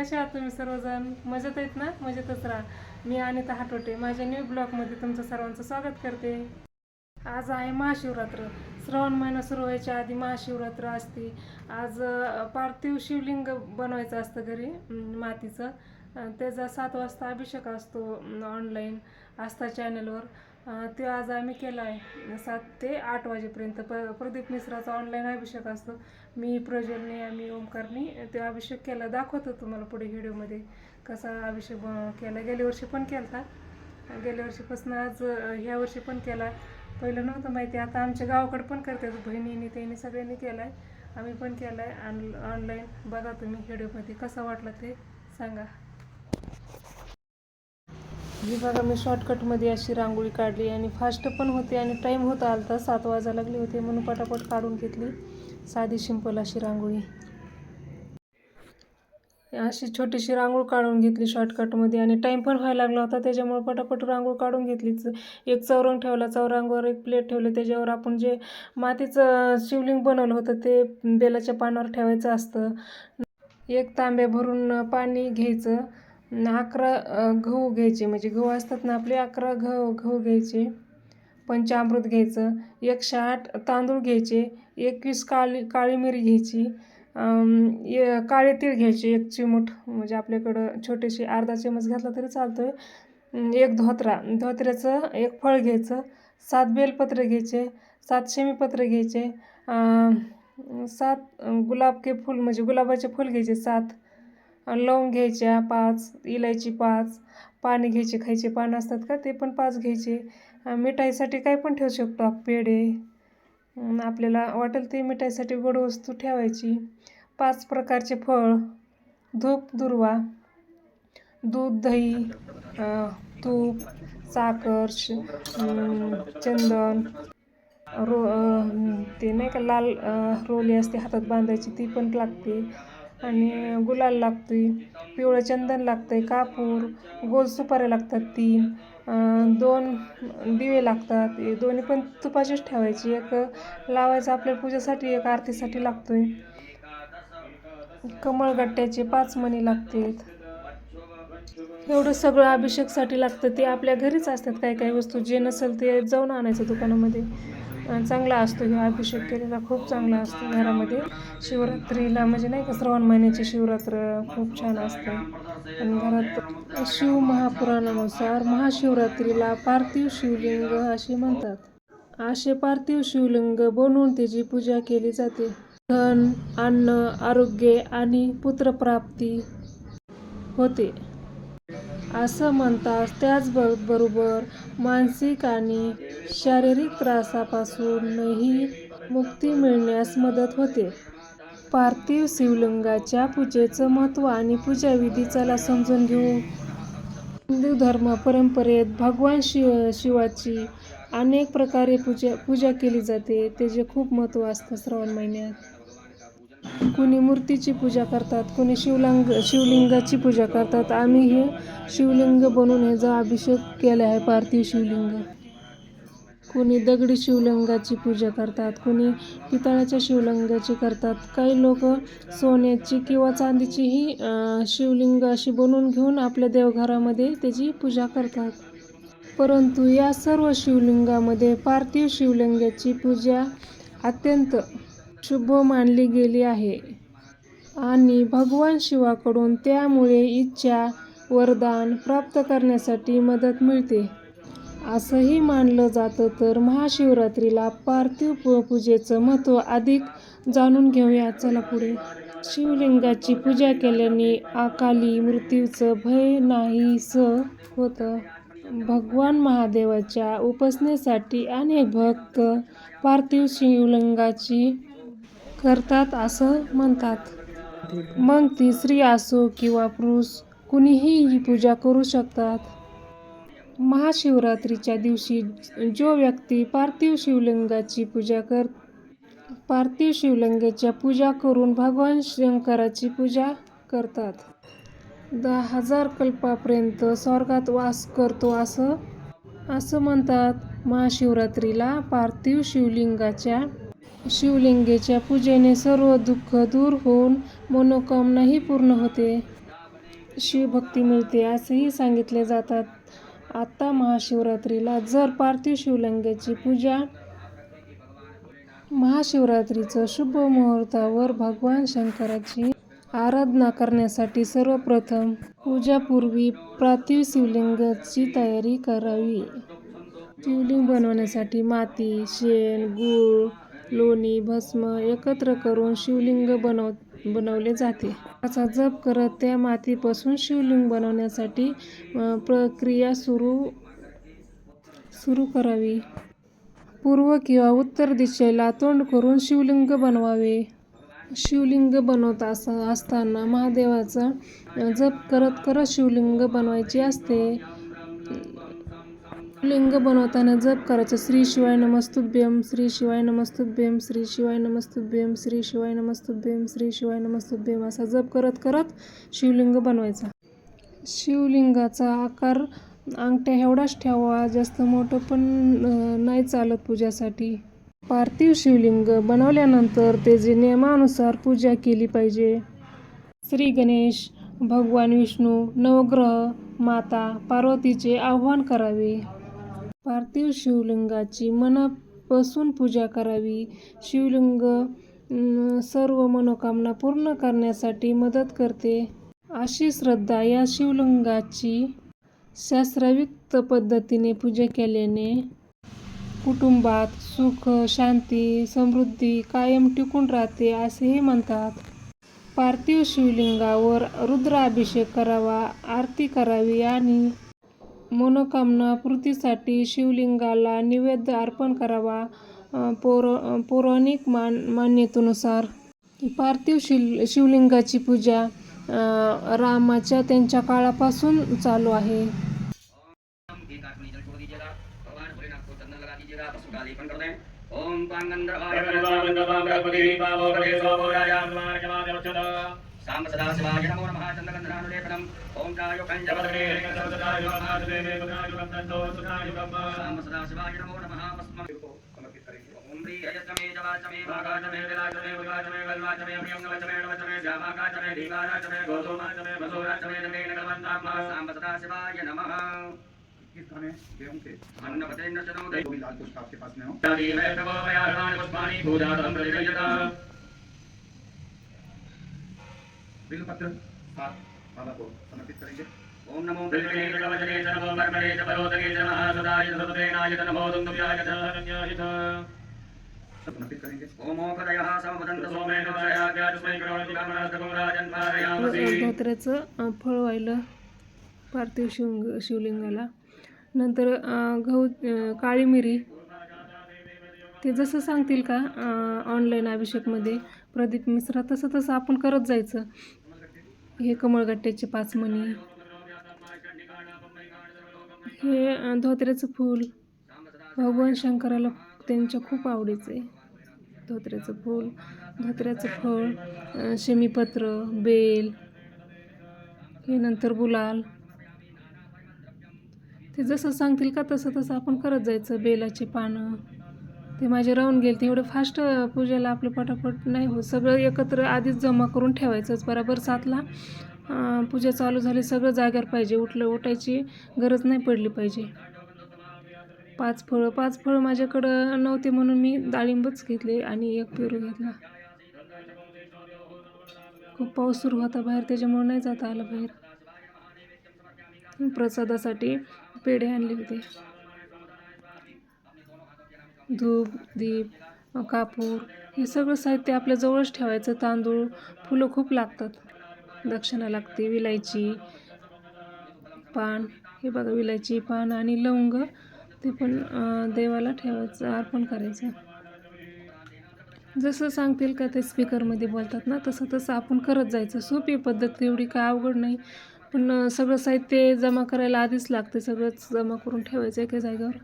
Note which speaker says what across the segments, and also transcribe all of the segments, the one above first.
Speaker 1: कसे आहात तुम्ही सर्वजण? मजेत आहेत ना? मजेतच राहा. मी अनिता हाटोटे. माझ्या न्यू ब्लॉगमध्ये तुमचं सर्वांचं स्वागत करते. आज आहे महाशिवरात्र. श्रावण महिना सुरू व्हायच्या आधी महाशिवरात्र असते. आज पार्थिव शिवलिंग बनवायचं असतं घरी मातीचं. त्याचा सात वाजता अभिषेक असतो ऑनलाईन आस्था चॅनलवर ते आज आम्ही केला आहे सात ते आठ वाजेपर्यंत. प प्रदीप मिश्राचा ऑनलाईन अभिषेक असतो. मी प्रज्वलने आम्ही ओमकारने ते अभिषेक केला. दाखवतो तुम्हाला पुढे व्हिडिओमध्ये कसा अभिषेक केला. गेल्या वर्षी पण केला गेल्या वर्षीपासून आज ह्या वर्षी पण केला. पहिलं नव्हतं माहिती. आता आमच्या गावाकडे पण करतात. बहिणीने त्यांनी सगळ्यांनी केला आहे आम्ही पण केला आहे ऑनलाईन बघा तुम्ही व्हिडिओमध्ये कसा वाटला ते सांगा. ही बघा मी शॉर्टकटमध्ये अशी रांगोळी काढली आणि फास्ट पण होते आणि टाईम होता आलता. सात वाजा लागले होते म्हणून पटापट काढून घेतली. साधी सिंपल अशी रांगोळी. अशी छोटीशी रांगोळ काढून घेतली शॉर्टकटमध्ये आणि टाईम पण व्हायला लागला होता. त्याच्यामुळे पटापट रांगोळ काढून घेतली एक चौरंग ठेवला चौरंगावर एक प्लेट ठेवली. त्याच्यावर आपण जे मातीचं शिवलिंग बनवलं होतं ते बेलाच्या पानावर ठेवायचं असतं. एक तांब्या भरून पाणी घ्यायचं. अकरा गहू घ्यायचे. म्हणजे गहू असतात ना आपले अकरा गहू गहू घ्यायचे पंचामृत घ्यायचं एकशे आठ तांदूळ घ्यायचे एकवीस काळी काळी मिरी घ्यायची ये काळे तीळ घ्यायचे एक चिमूट. म्हणजे आपल्याकडं छोटेसे अर्धा चमच घातला तरी चालतो आहे एक धोत्रा. धोत्र्याचं एक फळ घ्यायचं सात बेलपत्र घ्यायचे सात शेमीपत्र घ्यायचे सात गुलाब के फूल म्हणजे गुलाबाचे फूल घ्यायचे सात. लवंग घ्यायच्या पाच इलायची पाच पाणी घ्यायचे खायचे पानं असतात का ते पण पाच घ्यायचे. मिठाईसाठी काय पण ठेवू शकतो आप- पेढे. आपल्याला वाटेल ते मिठाईसाठी गोड वस्तू ठेवायची. पाच प्रकारचे फळ. धूप दुर्वा. दूध दही. तूप साखर चंदन. रो ते नाही का लाल रोली असते हातात बांधायची ती पण लागते. आणि गुलाल लागतो आहे पिवळं चंदन लागतं आहे कापूर गोल सुपाऱ्या लागतात तीन दोन दिवे लागतात दोन्ही पण तुपाचीच ठेवायची. एक लावायचं आपल्या पूजेसाठी एक आरतीसाठी लागतो आहे कमळगट्ट्याचे पाच मणी लागतात एवढं सगळं अभिषेकसाठी लागतं ते आपल्या घरीच असतात काही काही वस्तू. जे नसेल ते जाऊन आणायचं दुकानामध्ये. चांगला असतो. हे अभिषेक केलेला खूप चांगला असतो घरामध्ये. शिवरात्रीला म्हणजे नाही का श्रावण महिन्याची शिवरात्र खूप छान असते. आणि घरात शिव महापुराणानुसार महाशिवरात्रीला पार्थिव शिवलिंग असे म्हणतात. असे पार्थिव शिवलिंग बनवून त्याची पूजा केली जाते. धन अन्न आरोग्य आणि पुत्रप्राप्ती होते. असं म्हणतात त्याचबरोबर मानसिक आणि शारीरिक त्रासापासूनही मुक्ती मिळण्यास मदत होते. पार्थिव शिवलिंगाच्या पूजेचं महत्त्व आणि पूजाविधी चला समजून घेऊ. हिंदू धर्म परंपरेत भगवान शिव शिवाची अनेक प्रकारे पूजा पूजा केली जाते. त्याचे खूप महत्त्व असतं श्रावण महिन्यात. कुणी मूर्तीची पूजा करतात कुणी शिवलिंग शिवलिंगाची पूजा करतात. आम्ही हे शिवलिंग बनवून ह्याचा अभिषेक केला आहे पार्थिव शिवलिंग. कुणी दगडी शिवलिंगाची पूजा करतात कुणी पितळाच्या शिवलिंगाची करतात. काही लोक सोन्याची किंवा चांदीचीही शिवलिंग अशी बनवून घेऊन आपल्या देवघरामध्ये त्याची पूजा करतात. परंतु या सर्व शिवलिंगामध्ये पार्थिव शिवलिंगाची पूजा अत्यंत शुभ मानली गेली आहे. आणि भगवान शिवाकडून त्यामुळे इच्छा वरदान प्राप्त करण्यासाठी मदत मिळते. असंही मानलं जातं तर महाशिवरात्रीला पार्थिव पू पूजेचं महत्त्व अधिक जाणून घेऊया. चला पुढे. शिवलिंगाची पूजा केल्याने अकाली मृत्यूचं भय नाहीसं होतं. भगवान महादेवाच्या उपासनेसाठी अनेक भक्त पार्थिव शिवलिंगाची करतात असं म्हणतात. मग ती स्त्री असो किंवा पुरुष कुणीही ही पूजा करू शकतात. महाशिवरात्रीच्या दिवशी जो व्यक्ती पार्थिव शिवलिंगाची पूजा कर पार्थिव शिवलिंगाच्या पूजा करून भगवान शंकराची पूजा करतात. दहा हजार कल्पापर्यंत स्वर्गात वास करतो असं असं म्हणतात महाशिवरात्रीला पार्थिव शिवलिंगाच्या शिवलिंगेच्या पूजेने सर्व दुःख दूर होऊन मनोकामनाही पूर्ण होते. शिवभक्ती मिळते असेही सांगितले जातात. आता महाशिवरात्रीला जर पार्थिव शिवलिंगाची पूजा महाशिवरात्रीचं शुभ मुहूर्तावर भगवान शंकराची आराधना करण्यासाठी सर्वप्रथम पूजापूर्वी पार्थिव शिवलिंगाची तयारी करावी. शिवलिंग बनवण्यासाठी माती शेण गूळ लोणी भस्म एकत्र करून शिवलिंग बनव बनवले जाते. असा जप करत त्या मातीपासून शिवलिंग बनवण्यासाठी प्रक्रिया सुरू सुरू करावी. पूर्व किंवा उत्तर दिशेला तोंड करून शिवलिंग बनवावे. शिवलिंग बनवत अस असताना महादेवाचा जप करत करत शिवलिंग बनवायचे असते. लिंग बनवताना जप करायचं. श्री शिवाय नमस्तुभ्यम श्री शिवाय नमस्तुभ्यम श्री शिवाय नमस्तुभ्यम श्री शिवाय नमस्तुभ्यम श्री शिवाय नमस्तुभ्यम असा जप करत करत शिवलिंग बनवायचा. शिवलिंगाचा आकार अंगठ्या एवढाच ठेवावा जास्त मोठं पण नाही चालत पूजासाठी. पार्थिव शिवलिंग बनवल्यानंतर त्याचे नियमानुसार पूजा केली पाहिजे. श्री गणेश भगवान विष्णू नवग्रह माता पार्वतीचे आवाहन करावे. पार्थिव शिवलिंगाची मनापासून पूजा करावी. शिवलिंग सर्व मनोकामना पूर्ण करण्यासाठी मदत करते. अशी श्रद्धा या शिवलिंगाची शास्त्रयुक्त पद्धतीने पूजा केल्याने कुटुंबात सुख शांती समृद्धी कायम टिकून राहते असेही म्हणतात. पार्थिव शिवलिंगावर रुद्राभिषेक करावा आरती करावी आणि मनोकामना पूर्तीसाठी शिवलिंगाला नैवेद्य अर्पण करावा पौर पौराणिक मान मान्यतेनुसार. पार्थिव शिल शिवलिंगाची पूजा रामाच्या त्यांच्या काळापासून चालू आहे.
Speaker 2: ओम साम सदा शिवाय नमो नमः चंद्रगंधनानुलेपनम ओम चायो कंजपदरे साम सदा शिवाय नमो नमः भस्मं समर्पित करेंगे ओम अयतमे जवाचमे भागाचमे नवचमे जामाकाचमे धीवाराचमे भसोराचमे नमे नगमन्तामा सदा शिवाय नमः
Speaker 3: किस थाने गेहूं के लाल आपके पास में हो बिलपत्र सात बाबा को समर्पित करेंगे।
Speaker 2: ॐ नमो
Speaker 3: समर्पित करेंगे।
Speaker 1: धोत्र्याचं फळ पार्थिव शिवलिंग शिवलिंगाला. नंतर गहू काळी मिरी. ते जसं सांगतील का ऑनलाईन अभिषेकमध्ये प्रदीप मिश्रा तसं तसं आपण करत जायचं. हे कमळगट्ट्याचे पाच मणी. हे धोत्र्याचं फूल. भगवान शंकराला त्यांच्या खूप आवडीचं. आहे धोत्र्याचं फूल धोत्र्याचं फळ शमीपत्र बेल हे नंतर गुलाल. ते जसं सांगतील का तसं तसं आपण करत जायचं बेलाचे पानं. ते माझे राहून गेले ते एवढं फास्ट पूजेला आपलं पटापट नाही होत. सगळं एकत्र आधीच जमा करून ठेवायचंच. बरोबर सातला पूजा चालू झाली सगळं जाग्यावर पाहिजे. उठलं उठायची गरज नाही पडली पाहिजे. पाच फळं पाच फळं माझ्याकडं नव्हते म्हणून मी डाळिंबच घेतले आणि एक पेरू घेतला. खूप पाऊस सुरू होता बाहेर त्याच्यामुळे नाही जाता आलं बाहेर. प्रसादासाठी पेढे आणले होते. धूप दीप कापूर हे सगळं साहित्य आपल्या जवळच ठेवायचं. तांदूळ फुलं खूप लागतात. दक्षिणा लागते विलायची पान. हे बघा विलायची पान आणि लवंग. ते पण देवाला ठेवायचं अर्पण करायचं. जसं सांगतील का ते स्पीकरमध्ये बोलतात ना तसं तसं आपण करत जायचं. सोपी पद्धत एवढी काय अवघड नाही. पण सगळं साहित्य जमा करायला आधीच लागते. सगळंच जमा करून ठेवायचं एका जागेवर.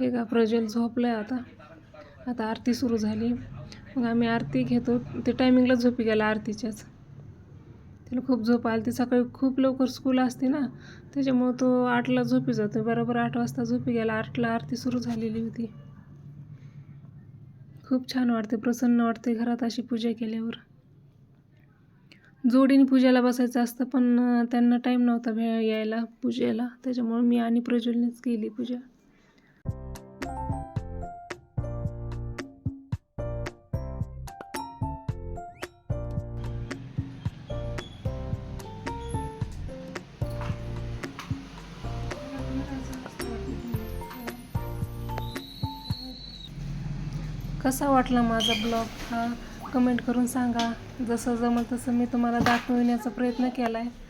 Speaker 1: हे का प्रज्वल झोपलं आहे आता. आता आरती सुरू झाली. मग आम्ही आरती घेतो. ते टायमिंगला झोपी गेला आरतीच्याच. त्याला खूप झोप आली ती सकाळी खूप लवकर स्कूल असते ना त्याच्यामुळं तो आठला झोपी जातो बरोबर आठ वाजता झोपी गेला. आठला आरती सुरू झालेली होती. खूप छान वाटते. प्रसन्न वाटते घरात अशी पूजा केल्यावर. जोडीने पूजेला बसायचं असतं पण त्यांना टाईम नव्हता भे यायला पूजेला. त्याच्यामुळं मी आणि प्रज्वलनेच केली पूजा. कसा वाटला माझा ब्लॉग? हा कमेंट करून सांगा. जसं जमल तसं मी तुम्हाला दाखविण्याचा प्रयत्न केला आहे